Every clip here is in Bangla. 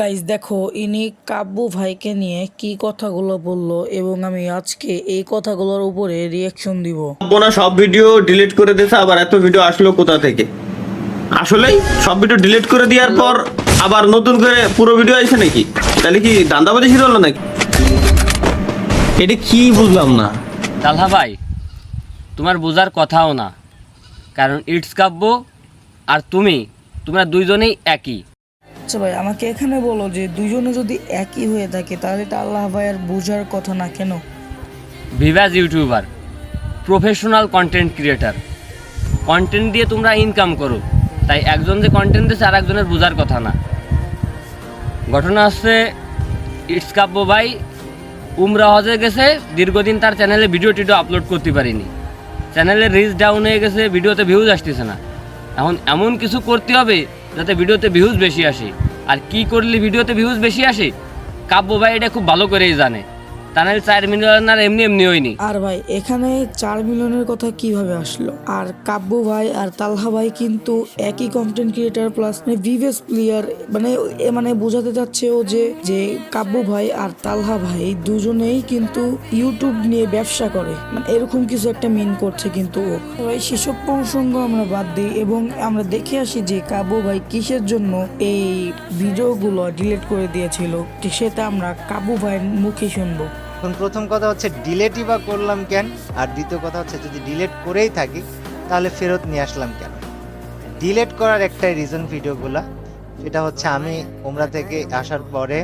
গাইজ দেখো ইনি কাব্যু ভাইকে নিয়ে কি কথাগুলো বলল এবং আমি আজকে এই কথাগুলোর উপরে রিয়াকশন দিব। বোনা সব ভিডিও ডিলিট করে দিয়েছে আবার এত ভিডিও আসলো কোথা থেকে? আসলেই সব ভিডিও ডিলিট করে দেওয়ার পর আবার নতুন করে পুরো ভিডিও আইছে নাকি? তাহলে কি দান্দাবাজি শুরু হলো নাকি? এটা কি বুঝলাম না। তালহা ভাই তোমার বোঝার কথাও না। কারণ ইটস কাব্য আর তুমি তোমরা দুইজনেই একই। আচ্ছা ভাই, আমাকে এখানে বলো যে দুজনে যদি একই হয়ে থাকে, তাহলে তো আল্লাহ ভাইয়ের বোঝার কথা না কেন? ভিভাজ YouTuber, professional content creator content দিয়ে তোমরা ইনকাম করো। তাই একজন যে কন্টেন্ট দিচ্ছে আর একজনের বোঝার কথা না। ঘটনা হচ্ছে ইটস কাব্য ভাই উমরা হজে গেছে, দীর্ঘদিন তার চ্যানেলে ভিডিও টিডিও আপলোড করতে পারিনি। চ্যানেলের রিচ ডাউন হয়ে গেছে ভিডিওতে ভিউজ আসতেছে না। এখন এমন কিছু করতে হবে যাতে ভিডিওতে ভিউজ বেশি আসে। আর কি করলে ভিডিওতে ভিউজ বেশি আসে? কাব্য ভাই এটা খুব ভালো করেই জানে। তা নাহলে চার মিলিয়ন আর এমনি এমনি হয়নি। আর ভাই, এখানে চার মিলিয়নের কথা কীভাবে আসলো? আর কাব্যু ভাই আর তালহা ভাই কিন্তু একই কন্টেন্ট ক্রিয়েটার প্লাস মানে ভিভিএস প্লেয়ার মানে এ মানে বোঝাতে চাচ্ছে ও যে যে কাব্যু ভাই আর তালহা ভাই দুজনেই কিন্তু ইউটিউব নিয়ে ব্যবসা করে। মানে এরকম কিছু একটা মিন করছে কিন্তু ও। ভাই, সেসব প্রসঙ্গ আমরা বাদ দিই এবং আমরা দেখে আসি যে কাব্যু ভাই কিসের জন্য এই ভিডিওগুলো ডিলিট করে দিয়েছিল। সেটা আমরা কাব্যু ভাইয়ের মুখে শুনব। এখন প্রথম কথা হচ্ছে ডিলেটই বা করলাম কেন? আর দ্বিতীয় কথা হচ্ছে যদি ডিলেট করেই থাকি, তাহলে ফেরত নিয়ে আসলাম কেন? ডিলেট করার একটাই রিজন ভিডিওগুলা। সেটা হচ্ছে আমি ওমরা থেকে আসার পরে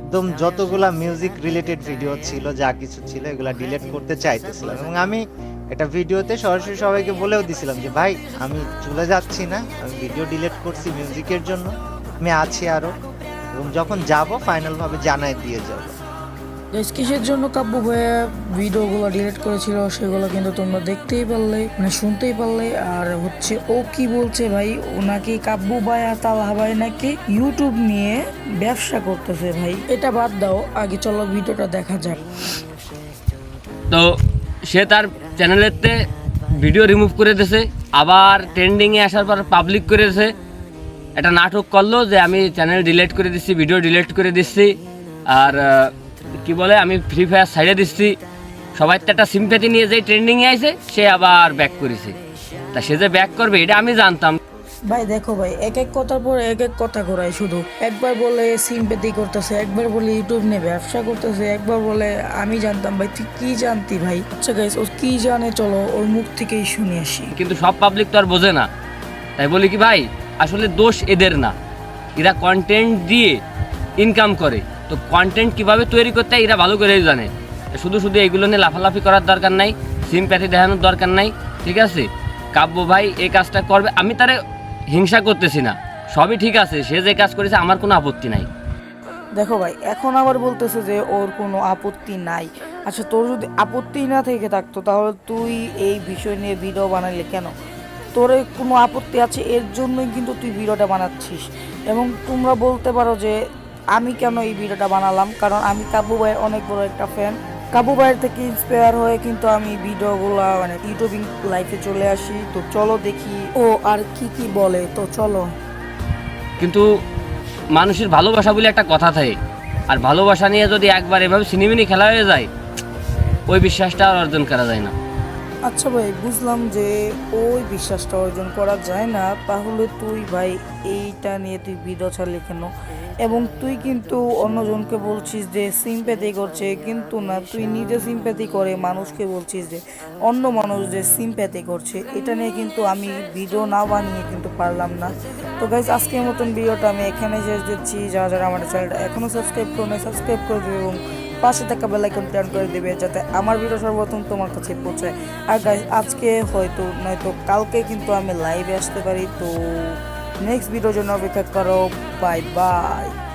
একদম যতগুলা মিউজিক রিলেটেড ভিডিও ছিল, যা কিছু ছিল, এগুলা ডিলেট করতে চাইতেছিলাম। এবং আমি একটা ভিডিওতে সরাসরি সবাইকে বলেও দিছিলাম যে, ভাই, আমি চলে যাচ্ছি না। আমি ভিডিও ডিলেট করছি মিউজিকের জন্য। আমি আছি আরও এবং যখন যাব ফাইনালভাবে জানাই দিয়ে যাব। গাইস কিসের জন্য কাব্য ভাইয়া ভিডিওগুলো ডিলিট করেছিল সেগুলো কিন্তু তোমরা দেখতেই পারলে মানে শুনতেই পারলে। আর হচ্ছে ও কি বলছে ভাই ওনাকে কাব্য ভাই আর ভাই নাকি ইউটিউব নিয়ে ব্যবসা করতেছে ভাই? এটা বাদ দাও, আগে চলো ভিডিওটা দেখা যাক। তো সে তার চ্যানেলেতে ভিডিও রিমুভ করে দিয়েছে, আবার ট্রেন্ডিংয়ে আসার পর পাবলিক করে দিয়েছে। একটা নাটক করল যে আমি চ্যানেল ডিলিট করে দিচ্ছি ভিডিও ডিলিট করে দিচ্ছি আর কি বলে আমি ফ্রি ফায়ার সাইডে দিচ্ছি সবাই তো একটা সিম্প্যাথি নিয়ে যেই ট্রেন্ডিংয়ে আইছে সে আবার ব্যাক করেছে। তা সে যে ব্যাক করবে এটা আমি জানতাম। ভাই দেখো ভাই এক এক কথার পর এক এক কথা ঘোরায় শুধু। একবার বলে সিম্পেথি করতেছে একবার বলে ইউটিউব নিয়ে ব্যবসা করতেছে একবার বলে আমি জানতাম ভাই তুই কি জানতি ভাই? আচ্ছা গাইস ও কি জানে চলো ওর মুখ থেকেই শুনে আসি। কিন্তু সব পাবলিক তো আর বোঝে না। তাই বলি কি ভাই আসলে দোষ এদের না। এরা কন্টেন্ট দিয়ে ইনকাম করে। তো কন্টেন্ট কীভাবে তৈরি করতে হয়, এরা ভালো করেই জানে। শুধু শুধু এগুলো নিয়ে লাফালাফি করার দরকার নাই সিম্প্যাথি দেখানোর দরকার নাই, ঠিক আছে? কাব্য ভাই এই কাজটা করবে, আমি তারে হিংসা করতেছি না, সবই ঠিক আছে, সে যে কাজ করেছে আমার কোনো আপত্তি নাই। দেখো ভাই, এখন আবার বলতেছে যে ওর কোনো আপত্তি নাই। আচ্ছা তোর যদি আপত্তি না থেকে থাকতো, তাহলে তুই এই বিষয় নিয়ে ভিডিও বানালি কেন? তোর কোনো আপত্তি আছে, এর জন্যই কিন্তু তুই ভিডিওটা বানাচ্ছিস। এবং তোমরা বলতে পারো যে আমি কেন এই ভিডিওটা বানালাম? কারণ আমি কাবু ভাইয়ের অনেক বড় একটা ফ্যান কাবু ভাইয়ের থেকে ইন্সপায়ার হয়ে কিন্তু আমি ভিডিওগুলো মানে ইউটিউবিং লাইফে চলে আসি। তো চলো দেখি ও আর কি কি বলে। তো চলো। কিন্তু মানুষের ভালোবাসা বলে একটা কথা থাকে। আর ভালোবাসা নিয়ে যদি একবার এভাবে সিনেমিনি খেলা হয়ে যায় ওই বিশ্বাসটা আর অর্জন করা যায় না। আচ্ছা ভাই বুঝলাম যে ওই বিশ্বাসটা অর্জন করা যায় না। তাহলে তুই ভাই এইটা নিয়ে তুই ভিডিও ছাড়লি কেন? এবং তুই কিন্তু অন্যজনকে বলছিস যে সিম্প্যাথি করছে, কিন্তু না, তুই নিজে সিম্প্যাথি করে মানুষকে বলছিস যে, অন্য মানুষ যে সিম্প্যাথি করছে, এটা নিয়ে কিন্তু আমি ভিডিও না বানিয়ে কিন্তু পারলাম না। তো গাইজ আজকের মতন ভিডিওটা আমি এখানে শেষ দিচ্ছি। যারা যারা আমার চ্যানেলটা এখনও সাবস্ক্রাইব করে সাবস্ক্রাইব করে দেবে এবং পাশে থাকা বেলাইকন টার্ন করে দেবে, যাতে আমার ভিডিও সর্বপ্রথম তোমার কাছে পৌঁছায়। আর গাইজ আজকে হয়তো, নয়তো কালকে কিন্তু আমি লাইভে আসতে পারি, তো নেক্সট ভিডিওর জন্য অপেক্ষা করো। Bye bye.